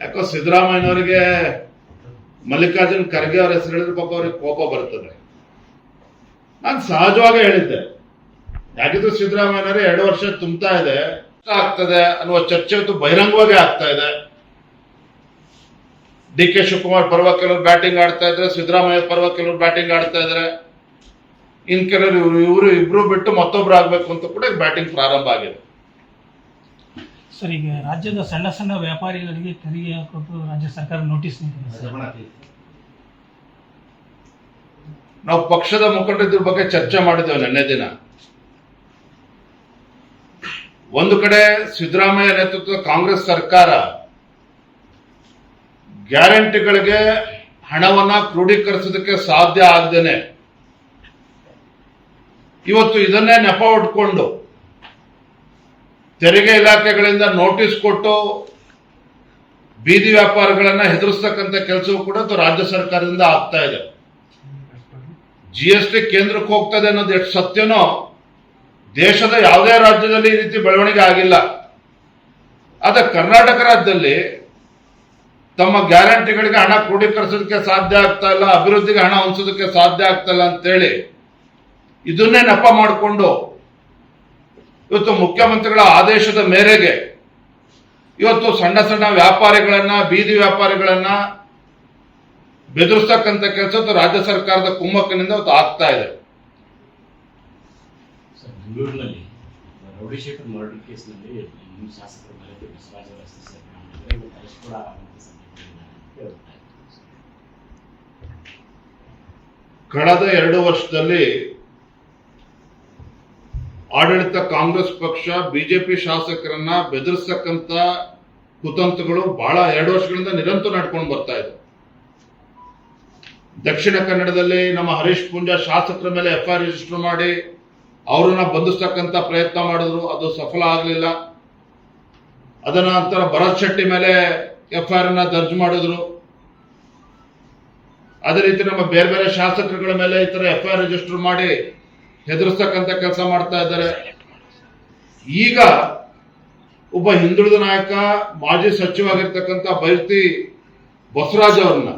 ಯಾಕೋ ಸಿದ್ದರಾಮಯ್ಯನವರಿಗೆ ಮಲ್ಲಿಕಾರ್ಜುನ್ ಖರ್ಗೆ ಅವ್ರ ಹೆಸರು ಹೇಳಿದ್ರೆ ಪಾಪ ಅವ್ರಿಗೆ ಕೋಪ ಬರ್ತದೆ. ನಾನು ಸಹಜವಾಗಿ ಹೇಳಿದ್ದೆ. ಯಾಕಿದ್ರು ಸಿದ್ದರಾಮಯ್ಯನವರೇ ಎರಡು ವರ್ಷ ತುಂಬ್ತಾ ಇದೆ. ಆಗ್ತದೆ ಅನ್ನುವ ಚರ್ಚೆ ಅಂತೂ ಬಹಿರಂಗವಾಗಿ ಆಗ್ತಾ ಇದೆ. ಡಿ ಕೆ ಶಿವಕುಮಾರ್ ಪರ್ವ ಕೆಲವರು ಬ್ಯಾಟಿಂಗ್ ಆಡ್ತಾ ಇದ್ರೆ, ಸಿದ್ದರಾಮಯ್ಯ ಪರ್ವ ಕೆಲವರು ಬ್ಯಾಟಿಂಗ್ ಆಡ್ತಾ ಇದ್ರೆ, ಇನ್ ಕೆಲವರು ಇವರು ಇವರು ಇಬ್ರು ಬಿಟ್ಟು ಮತ್ತೊಬ್ರು ಆಗ್ಬೇಕು ಅಂತ ಕೂಡ ಬ್ಯಾಟಿಂಗ್ ಪ್ರಾರಂಭ ಆಗಿದೆ. ಸರ್, ಈಗ ರಾಜ್ಯದ ಸಣ್ಣ ಸಣ್ಣ ವ್ಯಾಪಾರಿಗಳಿಗೆ ತೆರಿಗೆ ಕೊಟ್ಟು ರಾಜ್ಯ ಸರ್ಕಾರ ನೋಟಿಸ್ ನೀಡಿದೆ ನಾವು ಪಕ್ಷದ ಮುಖಂಡರ ಬಗ್ಗೆ ಚರ್ಚೆ ಮಾಡಿದ್ದೇವೆ ನಿನ್ನೆ ದಿನ. ಒಂದು ಕಡೆ ಸಿದ್ದರಾಮಯ್ಯ ನೇತೃತ್ವದ ಕಾಂಗ್ರೆಸ್ ಸರ್ಕಾರ ಗ್ಯಾರಂಟಿಗಳಿಗೆ ಹಣವನ್ನ ಕ್ರೋಢೀಕರಿಸೋದಕ್ಕೆ ಸಾಧ್ಯ ಆಗದೇನೆ. ಇವತ್ತು ಇದನ್ನೇ ನೆಪ ಉಟ್ಕೊಂಡು ತೆರಿಗೆ ಇಲಾಖೆಗಳಿಂದ ನೋಟಿಸ್ ಕೊಟ್ಟು ಬೀದಿ ವ್ಯಾಪಾರಗಳನ್ನ ಹೆದರಿಸ್ತಕ್ಕಂಥ ಕೆಲಸವೂ ಕೂಡ ರಾಜ್ಯ ಸರ್ಕಾರದಿಂದ ಆಗ್ತಾ ಇದೆ. ಜಿ ಎಸ್ ಟಿ ಕೇಂದ್ರಕ್ಕೆ ಹೋಗ್ತದೆ ಅನ್ನೋದು ಎಷ್ಟು ಸತ್ಯನೋ, ದೇಶದ ಯಾವುದೇ ರಾಜ್ಯದಲ್ಲಿ ಈ ರೀತಿ ಬೆಳವಣಿಗೆ ಆಗಿಲ್ಲ. ಆದರೆ ಕರ್ನಾಟಕ ರಾಜ್ಯದಲ್ಲಿ ತಮ್ಮ ಗ್ಯಾರಂಟಿಗಳಿಗೆ ಹಣ ಕ್ರೋಢೀಕರಿಸೋದಕ್ಕೆ ಸಾಧ್ಯ ಆಗ್ತಾ ಇಲ್ಲ, ಅಭಿವೃದ್ಧಿಗೆ ಹಣ ಹೊಂದಿಸೋದಕ್ಕೆ ಸಾಧ್ಯ ಆಗ್ತಾ ಇಲ್ಲ ಅಂತೇಳಿ ಇದನ್ನೇ ನೆಪ ಮಾಡಿಕೊಂಡು ಇವತ್ತು ಮುಖ್ಯಮಂತ್ರಿಗಳ ಆದೇಶದ ಮೇರೆಗೆ ಇವತ್ತು ಸಣ್ಣ ಸಣ್ಣ ವ್ಯಾಪಾರಿಗಳನ್ನ ಬೀದಿ ವ್ಯಾಪಾರಿಗಳನ್ನ ಬೆದರಿಸ್ತಕ್ಕಂಥ ಕೆಲಸ ರಾಜ್ಯ ಸರ್ಕಾರದ ಕುಮ್ಮಕ್ಕಿನಿಂದ ಇವತ್ತು ಆಗ್ತಾ ಇದೆ ಬೆಂಗಳೂರಿನಲ್ಲಿ ರೌಡಿಶೇಖರ್ ಮರ್ಡರ್ ಕೇಸ್ನಲ್ಲಿ ನಿಮ್ಮ ಶಾಸಕರ ಮೇಲೆ ಬಸವರಾಜ ಕೂಡ. ಕಳೆದ ಎರಡು ವರ್ಷದಲ್ಲಿ ಆಡಳಿತ ಕಾಂಗ್ರೆಸ್ ಪಕ್ಷ, ಬಿಜೆಪಿ ಶಾಸಕರನ್ನ ಬೆದರಿಸತಕ್ಕಂತ ಕುತಂತ್ರಗಳು ಬಹಳ ಎರಡು ವರ್ಷಗಳಿಂದ ನಿರಂತರ ನಡ್ಕೊಂಡು ಬರ್ತಾ ಇದೆ. ದಕ್ಷಿಣ ಕನ್ನಡದಲ್ಲಿ ನಮ್ಮ ಹರೀಶ್ ಪೂಂಜಾ ಶಾಸಕರ ಮೇಲೆ ಎಫ್ಐಆರ್ ರಿಜಿಸ್ಟರ್ ಮಾಡಿ ಅವರನ್ನ ಬಂಧಿಸ್ತಕ್ಕಂಥ ಪ್ರಯತ್ನ ಮಾಡಿದ್ರು. ಅದು ಸಫಲ ಆಗಲಿಲ್ಲ. ಅದರ ನಂತರ ಭರತ್ ಶೆಟ್ಟಿ ಮೇಲೆ ಎಫ್ಐಆರ್ ಅನ್ನ ದರ್ಜ್ ಮಾಡಿದ್ರು. ಅದೇ ರೀತಿ ನಮ್ಮ ಬೇರೆ ಬೇರೆ ಶಾಸಕರುಗಳ ಮೇಲೆ ಈ ತರ ಎಫ್ಐಆರ್ ರಿಜಿಸ್ಟರ್ ಮಾಡಿ ಹೆದರಿಸ್ತಕ್ಕಂಥ ಕೆಲಸ ಮಾಡ್ತಾ ಇದ್ದಾರೆ. ಈಗ ಒಬ್ಬ ಹಿಂದುಳಿದ ನಾಯಕ ಮಾಜಿ ಸಚಿವರಾಗಿರ್ತಕ್ಕಂಥ ಬೈರ್ತಿ ಬಸವರಾಜ್ ಅವ್ರನ್ನ